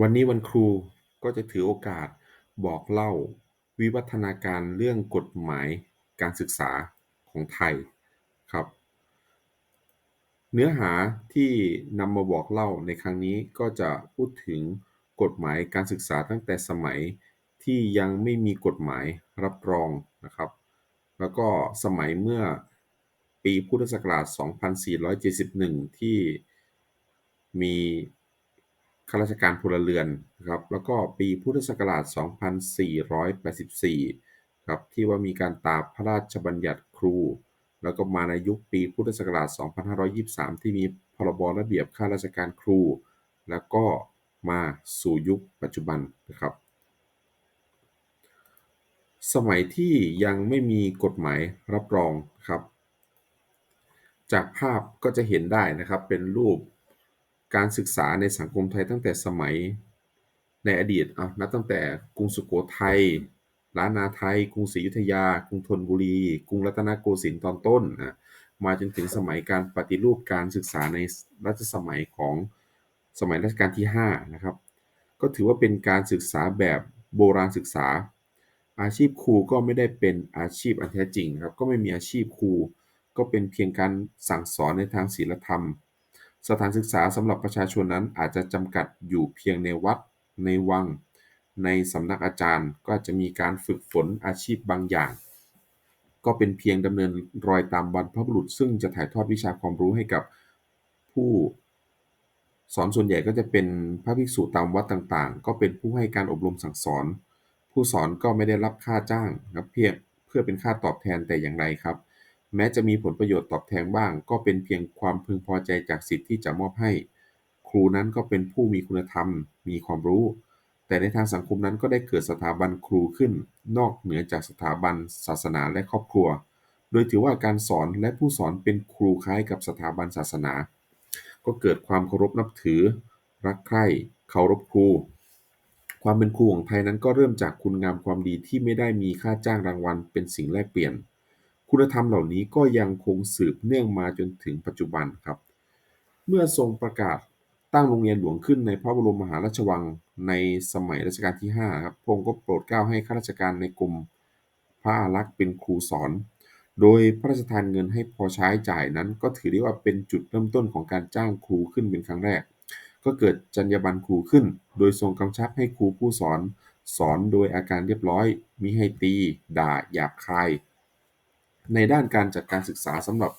วันนี้วันครูก็จะถือโอกาสบอกเล่าวิวัฒนาการเรื่องกฎหมายการศึกษาของไทยครับ เนื้อหาที่นำมาบอกเล่าในครั้งนี้ก็จะพูดถึงกฎหมายการศึกษาตั้งแต่สมัยที่ยังไม่มีกฎหมายรับรองนะครับ แล้วก็สมัยเมื่อปีพุทธศักราช 2471 ที่มีาราชการพลเรือนนะครับ แล้วก็ปีพุทธศักราช 2484 ครับ ที่ว่ามีการตาพระราชบัญญัติครู แล้วก็มาในยุคปีพุทธศักราช 2523 ที่มีพรบระเบียบข้าราชการครู แล้วก็มาสู่ยุคปัจจุบันนะครับ สมัยที่ยังไม่มีกฎหมายรับรองครับ จากภาพก็จะเห็นได้นะครับเป็นรูป การศึกษาในสังคมไทยตั้งแต่สมัยในอดีตอะนับตั้งแต่กรุงสุโขทัยล้านนาไทย กรุงศรีอยุธยา กรุงธนบุรี กรุงรัตนโกสินทร์ตอนต้นนะมาจนถึงสมัยการปฏิรูปการศึกษาในรัชสมัยของสมัยรัชกาลที่5นะครับ ก็ถือว่าเป็นการศึกษาแบบโบราณศึกษา อาชีพครูก็ไม่ได้เป็นอาชีพอันแท้จริงครับ ก็ไม่มีอาชีพครู ก็เป็นเพียงการสั่งสอนในทางศีลธรรม สถานศึกษาสำหรับประชาชนนั้นอาจจะจำกัดอยู่เพียงในวัด ในวัง ในสำนักอาจารย์ก็อาจจะมีการฝึกฝนอาชีพบางอย่าง ก็เป็นเพียงดำเนินรอยตามบรรพบุรุษ ซึ่งจะถ่ายทอดวิชาความรู้ให้กับผู้สอนส่วนใหญ่ก็จะเป็นพระภิกษุตามวัดต่างๆ ก็เป็นผู้ให้การอบรมสั่งสอน ผู้สอนก็ไม่ได้รับค่าจ้างครับเพียงเพื่อเป็นค่าตอบแทนแต่อย่างไรครับ แม้จะมีผลประโยชน์ตอบแทนบ้าง ก็เป็นเพียงความพึงพอใจจากสิทธิ์ที่จะมอบให้ ครูนั้นก็เป็นผู้มีคุณธรรม มีความรู้ แต่ในทางสังคมนั้นก็ได้เกิดสถาบันครูขึ้น นอกเหนือจากสถาบัน ศาสนาและครอบครัว โดยถือว่าการสอนและผู้สอนเป็นครูคล้ายกับสถาบันศาสนา ก็เกิดความเคารพนับถือ รักใคร่เคารพครู ความเป็นครูของไทยนั้นก็เริ่มจากคุณงามความดีที่ไม่ได้มีค่าจ้างรางวัลเป็นสิ่งแลกเปลี่ยน คุณธรรมเหล่านี้ก็ยังคงสืบเนื่องมาจนถึงปัจจุบันครับ เมื่อทรงประกาศตั้งโรงเรียนหลวงขึ้นในพระบรมมหาราชวังในสมัยรัชกาลที่5ครับพระองค์ก็โปรดเกล้าให้ข้าราชการในกรมพระอารักษ์เป็นครูสอน โดยพระราชทานเงินให้พอใช้จ่ายนั้น ก็ถือได้ว่าเป็นจุดเริ่มต้นของการจ้างครูขึ้นเป็นครั้งแรก ก็เกิดจรรยาบรรณครูขึ้น โดยทรงกำชับให้ครูผู้สอน สอนโดยอาการเรียบร้อยมิให้ตี ด่าหยาบคาย ในด้านการจัดการศึกษาสำหรับ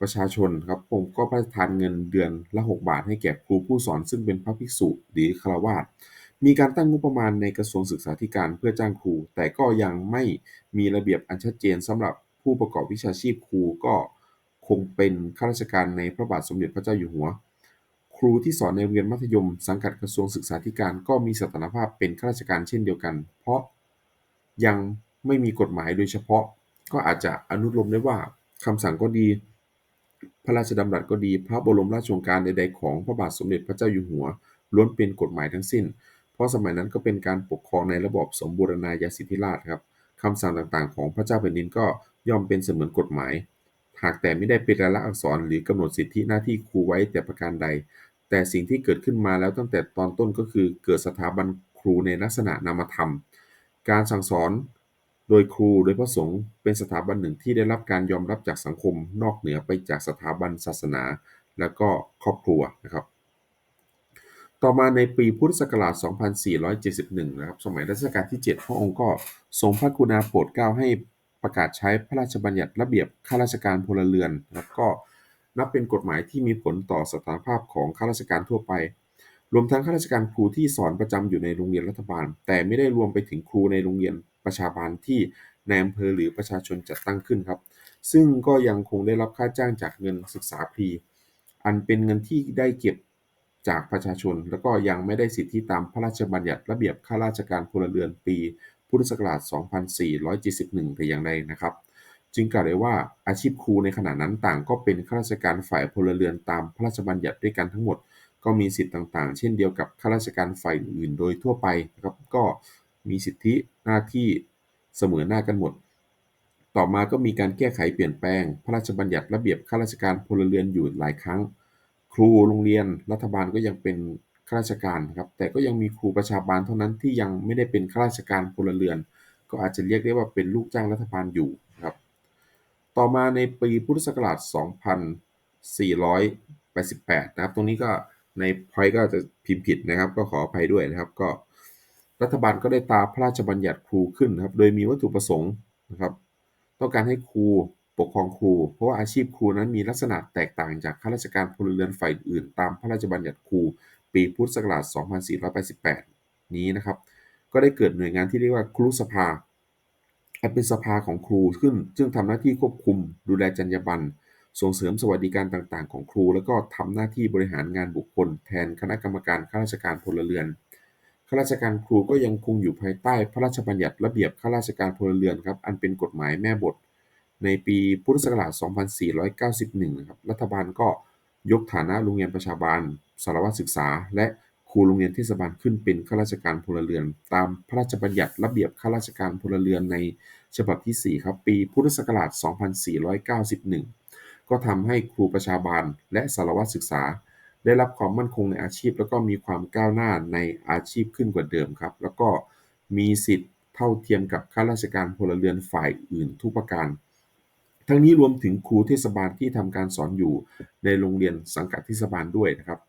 ประชาชนครับผมก็พระราชทานเงินเดือนละ 6 บาทให้แก่ครูผู้สอน ซึ่งเป็นพระภิกษุหรือฆราวาสมีการตั้งงบประมาณในกระทรวงศึกษาธิการเพื่อจ้างครู แต่ก็ยังไม่มีระเบียบอันชัดเจนสำหรับผู้ประกอบวิชาชีพครูก็คงเป็นข้าราชการในพระบาทสมเด็จพระเจ้าอยู่หัว ครูที่สอนในโรงเรียนมัธยม สังกัดกระทรวงศึกษาธิการก็มีสถานภาพเป็นข้าราชการเช่นเดียวกัน เพราะยังไม่มีกฎหมายโดยเฉพาะ ก็อาจจะอนุโลมได้ว่าคำสั่งก็ดี พระราชดำรัสก็ดี พระบรมราชโองการใดๆของพระบาทสมเด็จพระเจ้าอยู่หัว ล้วนเป็นกฎหมายทั้งสิ้น เพราะสมัยนั้นก็เป็นการปกครองในระบอบสมบูรณาญาสิทธิราชครับคำสั่งต่างๆ ของพระเจ้าแผ่นดินก็ย่อมเป็นเสมือนกฎหมาย หากแต่ไม่ได้เป็นรายลักอักษรหรือกำหนดสิทธิหน้าที่ครูไว้แต่ประการใด แต่สิ่งที่เกิดขึ้นมาแล้วตั้งแต่ตอนต้นก็คือเกิดสถาบันครูในลักษณะนามธรรม การสั่งสอน โดยครู โดยพระสงฆ์ เป็นสถาบันหนึ่งที่ได้รับการยอมรับจากสังคมนอกเหนือไปจากสถาบันศาสนา และก็ครอบครัวนะครับ ต่อมาในปีพุทธศักราช 2471 นะครับ สมัยรัชกาลที่ 7 พระองค์ก็ทรงพระกรุณาโปรดเกล้าให้ประกาศใช้พระราชบัญญัติระเบียบข้าราชการพลเรือนนะครับก็นับเป็นกฎหมายที่มีผลต่อสถานภาพของข้าราชการทั่วไป รวมทั้งข้าราชการครูที่สอนประจำอยู่ในโรงเรียนรัฐบาล แต่ไม่ได้รวมไปถึงครูในโรงเรียน ประชาบาลที่ในอำเภอหรือประชาชนจัดตั้งขึ้นครับ ซึ่งก็ยังคงได้รับค่าจ้างจากเงินศึกษาฟรีอันเป็นเงินที่ได้เก็บจากประชาชน แล้วก็ยังไม่ได้สิทธิตามพระราชบัญญัติระเบียบข้าราชการพลเรือนปี พุทธศักราช 2471 แต่อย่างใดนะครับ จึงกล่าวได้ว่าอาชีพครูในขณะนั้นต่างก็เป็นข้าราชการฝ่ายพลเรือนตามพระราชบัญญัติด้วยกันทั้งหมด ก็มีสิทธิต่างๆ เช่นเดียวกับข้าราชการฝ่ายอื่นโดยทั่วไปนะครับก็ มีสิทธิหน้าที่เสมอหน้ากันหมด ต่อมาก็มีการแก้ไขเปลี่ยนแปลง พระราชบัญญัติระเบียบข้าราชการพลเรือนอยู่หลายครั้ง ครูโรงเรียนรัฐบาลก็ยังเป็นข้าราชการครับ แต่ก็ยังมีครูประชาบาลเท่านั้นที่ยังไม่ได้เป็นข้าราชการพลเรือน ก็อาจจะเรียกได้ว่าเป็นลูกจ้างรัฐบาลอยู่ครับ ต่อมาในปีพุทธศักราช 2488 นะครับ ตรงนี้ก็ในพอยก็จะพิมพ์ผิดนะครับ ก็ขออภัยด้วยนะครับ ก็ รัฐบาลก็ได้ตราพระราชบัญญัติครูขึ้นนะครับ โดยมีวัตถุประสงค์นะครับ ต้องการให้ครูปกครองครู เพราะว่าอาชีพครูนั้นมีลักษณะแตกต่างจากข้าราชการพลเรือนฝ่ายอื่น ตามพระราชบัญญัติครู ปีพุทธศักราช 2488 นี้นะครับ ก็ได้เกิดหน่วยงานที่เรียกว่าครูสภาอันเป็นสภาของครูขึ้น ซึ่งทำหน้าที่ควบคุม ดูแลจรรยาบรรณส่งเสริมสวัสดิการต่างๆ ของครู แล้วก็ทำหน้าที่บริหารงานบุคคล แทนคณะกรรมการข้าราชการพลเรือนาราชการครูก็ยังคงอยู่ภายใต้พระราชบัญญัติระเบียบข้าราชการพลเรือนครับ อันเป็นกฎหมายแม่บท ในปีพุทธศักราช 2491 นะครับ รัฐบาลก็ยกฐานะโรงเรียนประชาบาล สารวัตรศึกษา และครูโรงเรียนเทศบาลขึ้นเป็นข้าราชการพลเรือน ตามพระราชบัญญัติระเบียบข้าราชการพลเรือนในฉบับที่ 4 ครับ ปีพุทธศักราช 2491 ก็ทำให้ครูประชาบาลและสารวัตรศึกษา ได้รับความมั่นคงในอาชีพ แล้วก็มีความก้าวหน้าในอาชีพขึ้นกว่าเดิมครับ แล้วก็มีสิทธิ์เท่าเทียมกับข้าราชการพลเรือนฝ่ายอื่นทุกประการ ทั้งนี้รวมถึงครูเทศบาลที่ทำการสอนอยู่ในโรงเรียนสังกัดเทศบาลด้วยนะครับ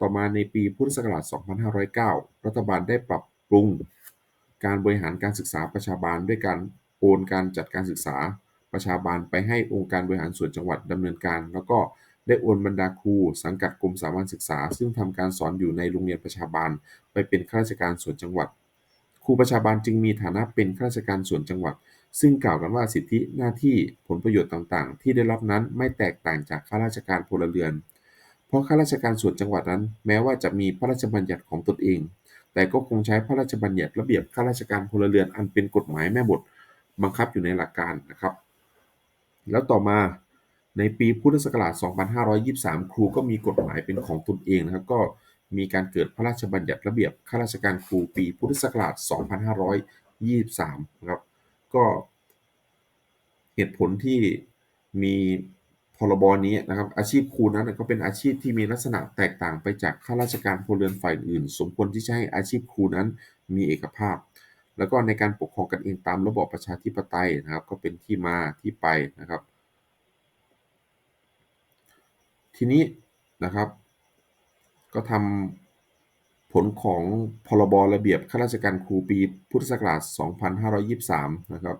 ต่อมาในปีพุทธศักราช 2509 รัฐบาลได้ปรับปรุงการบริหารการศึกษาประชาบาลด้วยการโอนการจัดการศึกษาประชาบาลไปให้องค์การบริหารส่วนจังหวัดดำเนินการ แล้วก็ ได้โอนบรรดาครูสังกัดกรมสามัญศึกษา ซึ่งทำการสอนอยู่ในโรงเรียนประชาบาล ไปเป็นข้าราชการส่วนจังหวัด ครูประชาบาลจึงมีฐานะเป็นข้าราชการส่วนจังหวัด ซึ่งกล่าวกันว่าสิทธิหน้าที่ผลประโยชน์ต่างๆ ที่ได้รับนั้นไม่แตกต่างจากข้าราชการพลเรือน เพราะข้าราชการส่วนจังหวัดนั้น แม้ว่าจะมีพระราชบัญญัติของตนเอง แต่ก็คงใช้พระราชบัญญัติระเบียบข้าราชการพลเรือนอันเป็นกฎหมายแม่บท บังคับอยู่ในหลักการนะครับ แล้วต่อมา ในปีพุทธศักราช 2523 ครูก็มีกฎหมายเป็นของตนเองนะครับ ก็มีการเกิดพระราชบัญญัติระเบียบข้าราชการครูปีพุทธศักราช 2523 นะครับ ก็เหตุผลที่มีพรบนี้นะครับ อาชีพครูนั้นก็เป็นอาชีพที่มีลักษณะแตกต่างไปจากข้าราชการพลเรือนฝ่ายอื่น สมควรที่จะให้อาชีพครูนั้นมีเอกภาพ แล้วก็ในการปกครองกันเองตามระบอบประชาธิปไตยนะครับ ก็เป็นที่มาที่ไปนะครับ ทีนี้นะครับ ก็ทำผลของพรบระเบียบข้าราชการครูปีพุทธศักราช 2523 นะครับ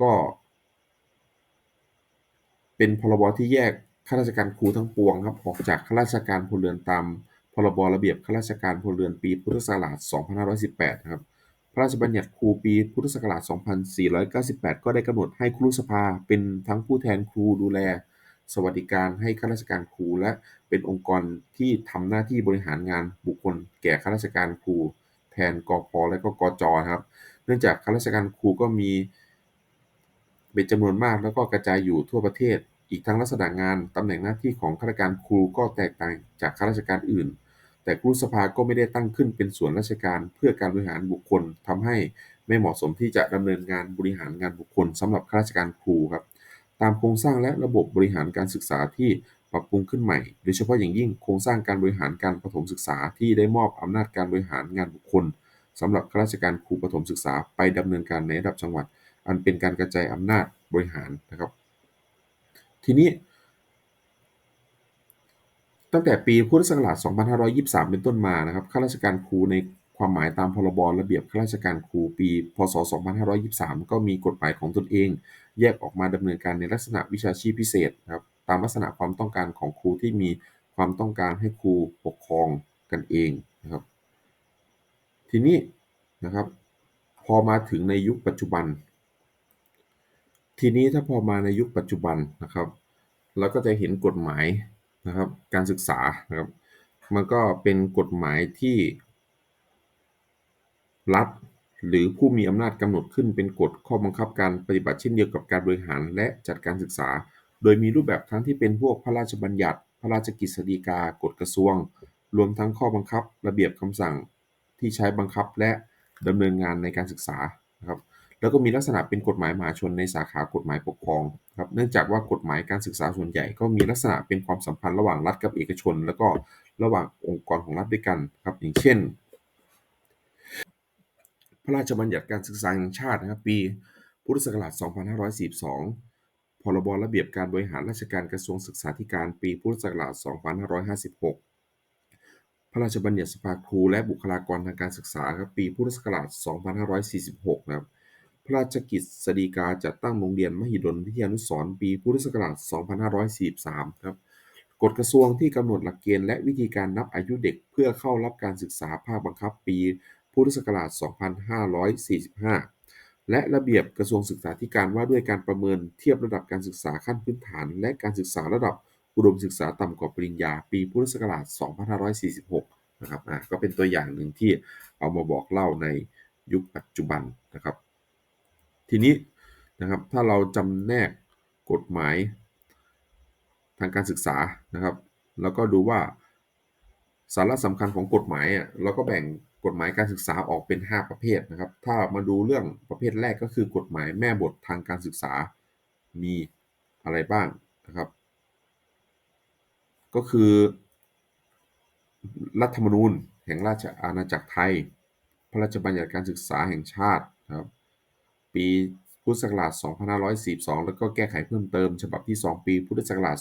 ก็ เป็นพรบที่แยกข้าราชการครูทั้งปวงครับออกจากข้าราชการพลเรือนตามพรบระเบียบข้าราชการพลเรือนปีพุทธศักราช 2518 นะครับ พระราชบัญญัติครูปีพุทธศักราช 2498 ก็ได้กำหนดให้ครูสภาเป็นทั้งผู้แทนครูดูแล สวัสดิการให้ข้าราชการครู และเป็นองค์กรที่ทำหน้าที่บริหารงานบุคคล แก่ข้าราชการครู แทนกพและก็กจครับ เนื่องจากข้าราชการครูก็มีเป็นจำนวนมากแล้วก็กระจายอยู่ทั่วประเทศ อีกทั้งลักษณะงานตำแหน่งหน้าที่ของข้าราชการครูก็แตกต่างจากข้าราชการอื่น แต่ครูสภาก็ไม่ได้ตั้งขึ้นเป็นส่วนราชการเพื่อการบริหารบุคคลทำให้ไม่เหมาะสมที่จะดำเนินงานบริหารงานบุคคลสำหรับข้าราชการครูครับ ตามโครงสร้างและระบบบริหารการศึกษาที่ปรับปรุงขึ้นใหม่ โดยเฉพาะอย่างยิ่งโครงสร้างการบริหารการประถมศึกษาที่ได้มอบอำนาจการบริหารงานบุคคลสำหรับข้าราชการครูประถมศึกษาไปดำเนินการในระดับจังหวัด อันเป็นการกระจายอำนาจบริหารนะครับ ทีนี้ ตั้งแต่ปีพุทธศักราช 2523 เป็นต้นมานะครับข้าราชการครูในความหมายตามพรบระเบียบข้าราชการครูปี พศ 2523 ก็มีกฎหมายของตนเอง แยกออกมาดำเนินการในลักษณะวิชาชีพพิเศษนะครับตามลักษณะความต้องการของครูที่มีความต้องการให้ครูปกครองกันเองนะครับ ทีนี้นะครับ พอมาถึงในยุคปัจจุบัน ทีนี้ถ้าพอมาในยุคปัจจุบันนะครับ เราก็จะเห็นกฎหมายนะครับ การศึกษานะครับ มันก็เป็นกฎหมายที่รัฐ หรือผู้มีอำนาจกำหนดขึ้นเป็นกฎข้อบังคับการปฏิบัติเช่นเดียวกับการบริหารและจัดการศึกษา โดยมีรูปแบบทั้งที่เป็นพวกพระราชบัญญัติ พระราชกฤษฎีกา กฎกระทรวง รวมทั้งข้อบังคับ ระเบียบคำสั่งที่ใช้บังคับและดำเนินงานในการศึกษานะครับแล้วก็มีลักษณะเป็นกฎหมายมหาชนในสาขากฎหมายปกครองครับเนื่องจากว่ากฎหมายการศึกษาส่วนใหญ่ ก็มีลักษณะเป็นความสัมพันธ์ระหว่างรัฐกับเอกชน แล้วก็ระหว่างองค์กรของรัฐด้วยกันครับอย่างเช่น พระราชบัญญัติการศึกษาแห่งชาตินะครับปีพุทธศักราช 2542 พรบระเบียบการบริหารราชการกระทรวงศึกษาธิการปีพุทธศักราช 2556 พระราชบัญญัติสภาครูและบุคลากรทางการศึกษาครับปีพุทธศักราช 2546 นะครับ พระราชกิจสฎีกาจัดตั้งโรงเรียนมหิดลวิทยานุสรปีพุทธศักราช 2543 ครับกฎกระทรวงที่กำหนดหลักเกณฑ์และวิธีการนับอายุเด็กเพื่อเข้ารับการศึกษาภาคบังคับปี พุทธศักราช 2545 และระเบียบกระทรวงศึกษาธิการว่าด้วยการประเมินเทียบระดับการศึกษาขั้นพื้นฐาน และการศึกษาระดับอุดมศึกษาต่ำกว่าปริญญา ปีพุทธศักราช 2546 นะครับ อ่า ก็เป็นตัวอย่างหนึ่งที่เอามาบอกเล่าในยุคปัจจุบันนะครับ ทีนี้นะครับ ถ้าเราจำแนกกฎหมายทางการศึกษานะครับ แล้วก็ดูว่าสาระสำคัญของกฎหมายอะเราก็แบ่ง กฎหมายการศึกษาออกเป็น 5 ประเภทนะครับ ถ้ามาดูเรื่องประเภทแรกก็คือกฎหมายแม่บททางการศึกษามีอะไรบ้างนะครับ ก็คือ รัฐธรรมนูญแห่งราชอาณาจักรไทย พระราชบัญญัติการศึกษาแห่งชาตินะครับ ปีพุทธศักราช 2542 แล้วก็แก้ไขเพิ่มเติม ฉบับที่ 2 ปี พุทธศักราช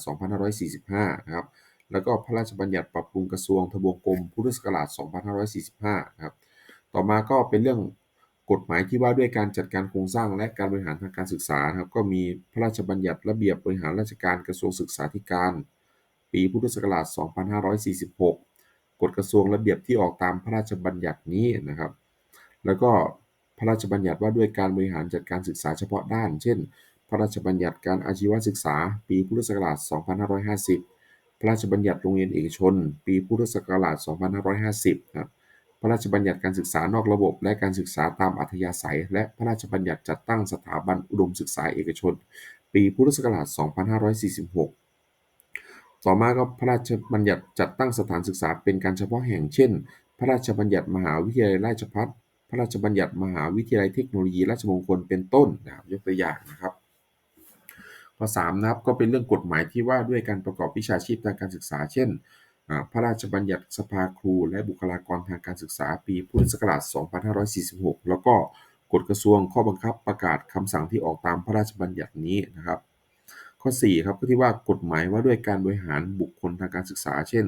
2545 นะครับ แล้วก็พระราชบัญญัติปรับปรุงกระทรวงทบวงกรมพุทธศักราช 2545 นะครับ ต่อมาก็เป็นเรื่องกฎหมายที่ว่าด้วยการจัดการโครงสร้างและการบริหารทางการศึกษาครับ ก็มีพระราชบัญญัติระเบียบบริหารราชการกระทรวงศึกษาธิการ ปีพุทธศักราช 2546 กฎกระทรวงระเบียบที่ออกตามพระราชบัญญัตินี้นะครับ แล้วก็พระราชบัญญัติว่าด้วยการบริหารจัดการศึกษาเฉพาะด้าน เช่น พระราชบัญญัติการอาชีวศึกษา ปีพุทธศักราช 2550 พระราชบัญญัติโรงเรียนเอกชน ปีพุทธศักราช 2550 ครับ พระราชบัญญัติการศึกษานอกระบบ และการศึกษาตามอัธยาศัย และพระราชบัญญัติจัดตั้งสถาบันอุดมศึกษาเอกชน ปีพุทธศักราช 2546 ต่อมาก็พระราชบัญญัติจัดตั้งสถานศึกษาเป็นการเฉพาะแห่ง เช่น พระราชบัญญัติมหาวิทยาลัยราชภัฏ พระราชบัญญัติมหาวิทยาลัยเทคโนโลยีราชมงคล เป็นต้นนะครับ ยกตัวอย่างนะครับ ข้อ3นะครับก็เป็นเรื่องกฎหมายที่ว่าด้วยการประกอบวิชาชีพทางการศึกษา เช่น พระราชบัญญัติสภาครู และบุคลากรทางการศึกษาปีพุทธศักราช 2546 แล้วก็กฎกระทรวงข้อบังคับประกาศคำสั่งที่ออกตามพระราชบัญญัตินี้นะครับ ข้อ4ครับก็ที่ว่ากฎหมายว่าด้วยการบริหารบุคคลทางการศึกษา เช่น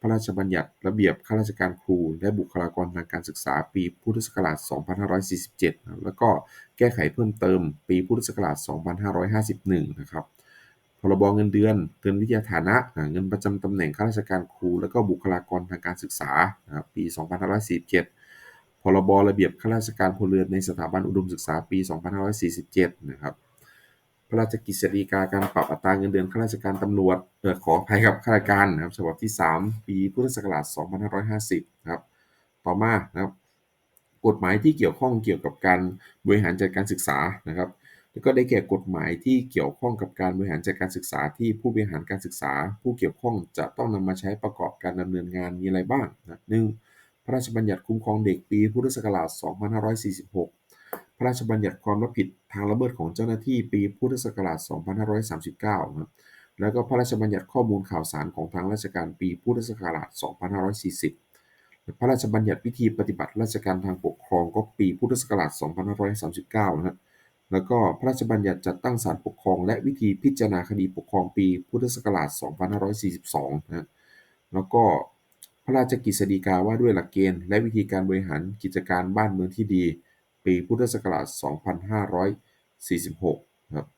พระราชบัญญัติระเบียบข้าราชการครู และบุคลากรทางการศึกษา ปีพุทธศักราช 2547 แล้วก็แก้ไขเพิ่มเติม ปีพุทธศักราช 2551 นะครับ พรบเงินเดือนเตือนวิทยาฐานะ เงินประจำตำแหน่งข้าราชการครู และก็บุคลากรทางการศึกษานะครับปี 2547 พรบระเบียบข้าราชการพลเรือนในสถาบันอุดมศึกษา ปี 2547 นะครับ พระราชกฤษฎีกาการปรับอัตราเงินเดือนข้าราชการตำรวจเออขออภัยครับข้าราชการนะครับฉบับที่ 3 ปีพุทธศักราช 2550 นะครับ ต่อมานะครับ กฎหมายที่เกี่ยวข้องเกี่ยวกับการบริหารจัดการศึกษานะครับ แล้วก็ได้แก่กฎหมายที่เกี่ยวข้องกับการบริหารจัดการศึกษา ที่ผู้บริหารการศึกษา ผู้เกี่ยวข้องจะต้องนำมาใช้ประกอบการดำเนินงานมีอะไรบ้างนะหนึ่งพระราชบัญญัติคุ้มครองเด็กปีพุทธศักราช 2546 พระราชบัญญัติความรับผิดทางละเมิดของเจ้าหน้าที่ปีพุทธศักราช 2539นะครับ แล้วก็พระราชบัญญัติข้อมูลข่าวสารของทางราชการปีพุทธศักราช 2540 พระราชบัญญัติวิธีปฏิบัติราชการทางปกครองก็ปีพุทธศักราช 2539 นะครับแล้วก็พระราชบัญญัติจัดตั้งศาลปกครอง และวิธีพิจารณาคดีปกครองปีพุทธศักราช 2542 นะแล้วก็พระราชกฤษฎีกาว่าด้วยหลักเกณฑ์ และวิธีการบริหารกิจการบ้านเมืองที่ดี ปีพุทธศักราช 2546ครับ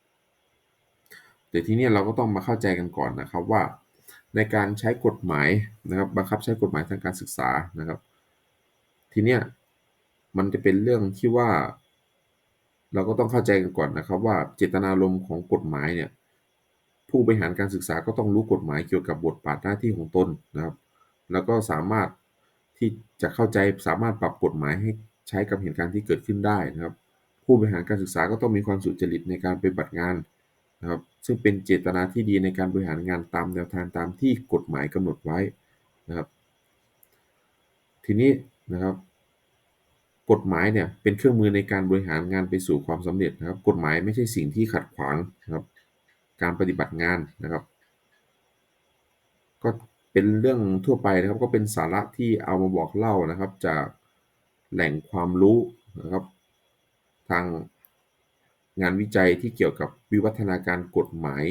แต่ทีนี้เราก็ต้องมาเข้าใจกันก่อนนะครับว่า ในการใช้กฎหมายนะครับบังคับใช้กฎหมายทางการศึกษานะครับ ทีเนี้ยมันจะเป็นเรื่องที่ว่า เราก็ต้องเข้าใจกันก่อนนะครับ ว่าเจตนารมณ์ของกฎหมายเนี่ยผู้บริหารการศึกษาก็ต้องรู้กฎหมายเกี่ยวกับบทบาทหน้าที่ของตนนะครับ แล้วก็สามารถที่จะเข้าใจสามารถปรับกฎหมายให้ ใช้กับเหตุการณ์ที่เกิดขึ้นได้นะครับ ผู้บริหารการศึกษาก็ต้องมีความสุจริตในการปฏิบัติงานนะครับซึ่งเป็นเจตนาที่ดีในการบริหารงานตามแนวทางตามที่กฎหมายกำหนดไว้นะครับ ทีนี้นะครับ กฎหมายเนี่ยเป็นเครื่องมือในการบริหารงานไปสู่ความสำเร็จนะครับ กฎหมายไม่ใช่สิ่งที่ขัดขวางนะครับ การปฏิบัติงานนะครับ ก็เป็นเรื่องทั่วไปนะครับ ก็เป็นสาระที่เอามาบอกเล่านะครับจาก แหล่งความรู้นะครับ ทางงานวิจัยที่เกี่ยวกับวิวัฒนาการกฎหมาย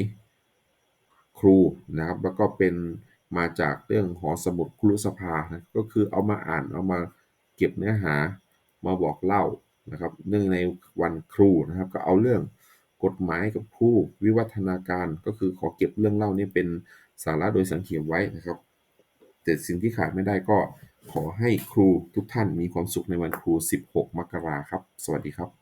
ครูนะครับ แล้วก็เป็นมาจากเรื่องหอสมุดครุสภานะก็คือเอามาอ่านเอามาเก็บเนื้อหามาบอกเล่านะครับเนื่องในวันครูนะครับ ก็เอาเรื่องกฎหมายกับครูวิวัฒนาการก็คือขอเก็บเรื่องเล่านี้เป็นสาระโดยสังเขปไว้นะครับ แต่สิ่งที่ขาดไม่ได้ก็ ขอให้ครูทุกท่านมีความสุขในวันครู 16 มกราครับ สวัสดีครับ